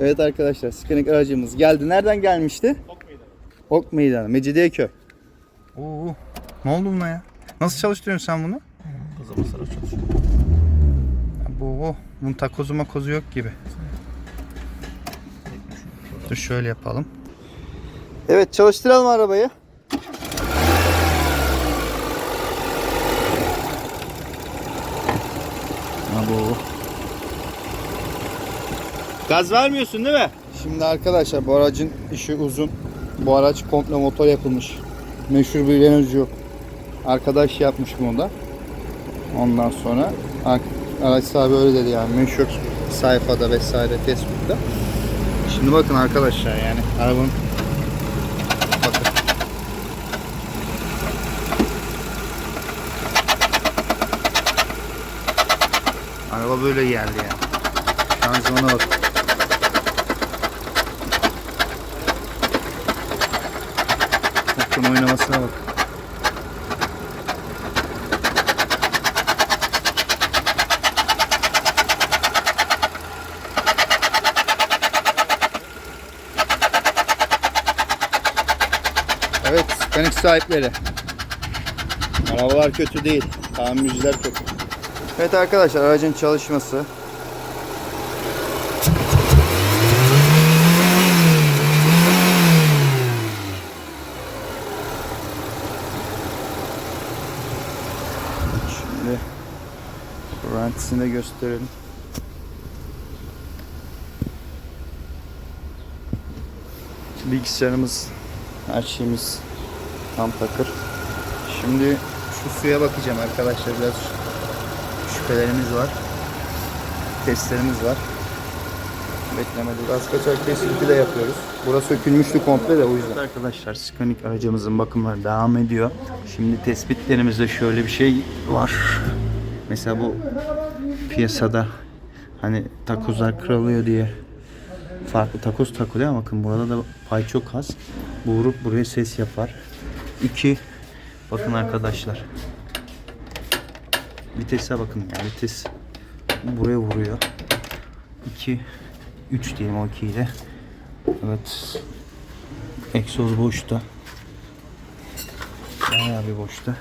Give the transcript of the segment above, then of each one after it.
Evet arkadaşlar Scenic aracımız geldi. Nereden gelmişti? Ok meydanı. Ok Meydanı, Mecidiyeköy. Oo, ne oldu buna ya? Nasıl çalıştırıyorsun sen bunu? Hızlı basarak çalışıyor. Bu, bunun takozu makozu yok gibi. Dur şöyle yapalım. Evet çalıştıralım arabayı. Ha bu. Gaz vermiyorsun değil mi? Şimdi arkadaşlar bu aracın işi uzun. Bu araç komple motor yapılmış. Meşhur bir yok. Arkadaş yapmış bunu da. Ondan sonra ar- araç sahibi öyle dedi yani meşhur sayfada vesaire Facebook'ta. Şimdi bakın arkadaşlar yani arabanın. Araba böyle geldi yani. Şanzımana bakın. Bakın oynamasına bak. Evet, Scenic sahipleri. Arabalar kötü değil, tamirciler kötü. Evet arkadaşlar, aracın çalışması. Şimdi rentisini de gösterelim. Bilgisayarımız, her şeyimiz tam takır. Şimdi şu suya bakacağım arkadaşlar biraz şüphelerimiz var. Testlerimiz var. Beklemede gaz kaçak kesinti de yapıyoruz. Burası sökülmüştü komple de o yüzden. Arkadaşlar Scanic aracımızın bakımları devam ediyor. Şimdi tespitlerimizde şöyle bir şey var. Mesela bu piyasada hani takozlar kırılıyor diye farklı takoz takılıyor ama bakın burada da pay çok az. Bu vurup buraya ses yapar. İki bakın arkadaşlar. Vitese bakın ya vites buraya vuruyor. 2 3 diyelim o 2 ile. Evet. Egzoz boşta. Bayağı bir boşta.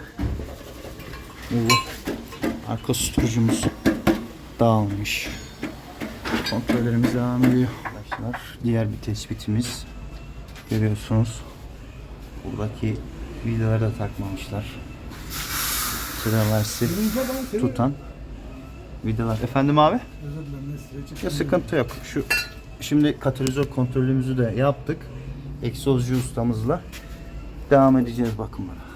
Bu arka susturucumuz dağılmış. Kontrollerimiz devam ediyor. Arkadaşlar diğer bir tespitimiz görüyorsunuz. Buradaki vidaları da takmamışlar. Sıralarsı tutan vidalar. Efendim abi? Ya sıkıntı yok. Şu şimdi katalizör kontrolümüzü de yaptık. Egzozcu ustamızla devam edeceğiz bakımlara.